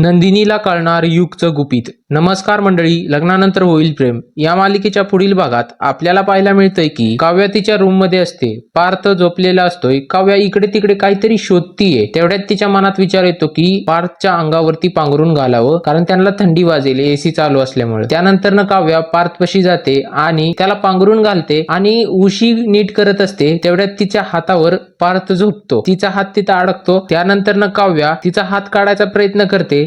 नंदिनीला कळणार युगचं गुपित. नमस्कार मंडळी लग्नानंतर होईल प्रेम. या मालिकेच्या पुढील भागात आपल्याला पाहायला मिळतंय की काव्या तिच्या रूममध्ये असते पार्थ झोपलेला असतोय. काव्या इकडे तिकडे काहीतरी शोधतीये. तेवढ्यात तिच्या मनात विचार येतो की पार्थच्या अंगावरती पांघरून घालावं कारण त्यांना थंडी वाजेल एसी चालू असल्यामुळे. त्यानंतर न काव्या पार्थपशी जाते आणि त्याला पांघरून घालते आणि उशी नीट करत असते. तेवढ्यात तिच्या हातावर पार्थ झोपतो तिचा हात तिथं अडकतो. त्यानंतर न काव्या तिचा हात काढायचा प्रयत्न करते.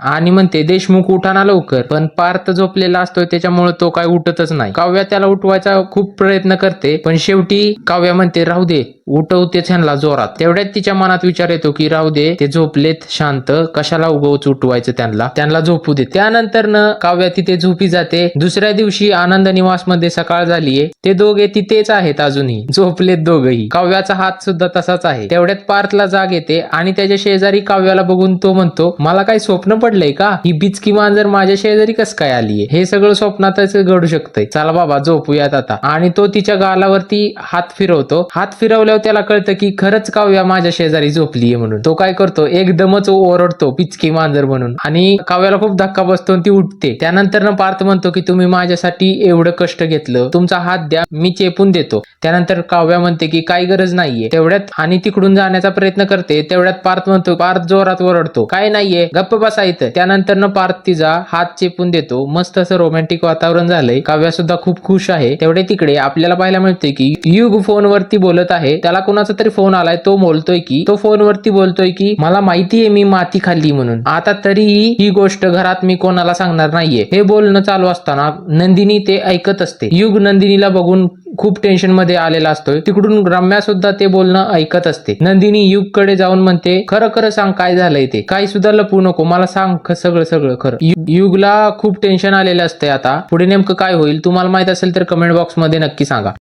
आणि म्हणते देशमुख उठाना लवकर पण पार्थ झोपलेला असतो त्याच्यामुळे तो काय उठतच नाही. काव्या त्याला उठवायचा खूप प्रयत्न करते पण शेवटी काव्या म्हणते राहू दे उठवते ह्यांना जोरात. तेवढ्यात तिच्या मनात विचार येतो की राहू दे ते झोपलेत शांत कशाला उगवच उठवायचं त्यांना? त्यांना झोपू दे. त्यानंतर न काव्या तिथे झोपी जाते. दुसऱ्या दिवशी आनंद निवासमध्ये सकाळ झालीये. ते दोघे तिथेच आहेत अजूनही झोपलेत दोघही. काव्याचा हात सुद्धा तसाच आहे. तेवढ्यात पार्थला जाग येते आणि त्याच्या शेजारी काव्याला बघून तो म्हणतो मला काय स्वप्न पडलंय का? ही बिचकी मांजर माझ्या शेजारी कस काय आलीये? हे सगळं स्वप्नातच घडू शकतंय. चला बाबा झोपूयात आता. आणि तो तिच्या गालावरती हात फिरवतो. हात फिरवल्यावर त्याला कळतं की खरंच काव्या माझ्या शेजारी झोपलीये म्हणून. तो काय करतो? एकदमच ओरडतो पिचकी मांजर म्हणून. आणि काव्याला खूप धक्का बसतो आणि ती उठते. त्यानंतर ना पार्थ म्हणतो की तुम्ही माझ्यासाठी एवढं कष्ट घेतलं. तुमचा हात द्या मी चेपून देतो. त्यानंतर काव्या म्हणते की काही गरज नाहीये. तेवढ्यात आणि तिकडून जाण्याचा प्रयत्न करते. तेवढ्यात पार्थ म्हणतो पार्थ जोरात ओरडतो. काय नाहीये. गप्प बसायचं त्यानंतर न पार्थ तिचा हात चेपून देतो. मस्त असं रोमॅन्टिक वातावरण झालंय. काव्या सुद्धा खूप खुश आहे. तेवढे तिकडे आपल्याला पाहायला मिळते की युग फोनवरती बोलत आहे. त्याला कोणाचा तरी फोन आलाय. तो बोलतोय की तो फोनवरती बोलतोय की मला माहितीये मी माती खाल्ली म्हणून. आता तरीही ही गोष्ट घरात मी कोणाला सांगणार नाहीये. हे बोलणं चालू असताना नंदिनी ते ऐकत असते. युग नंदिनीला बघून खूप टेन्शनमध्ये आलेला असतोय. तिकडून रम्या सुद्धा ते बोलणं ऐकत असते. नंदिनी युगकडे जाऊन म्हणते खरं खरं सांग काय झालंय ते? काही सुद्धा लपवू नको मला सांग सगळं सगळं खरं. युगला खूप टेन्शन आलेलं असतंय आता. पुढे नेमकं काय होईल तुम्हाला माहीत असेल तर कमेंट बॉक्समध्ये नक्की सांगा.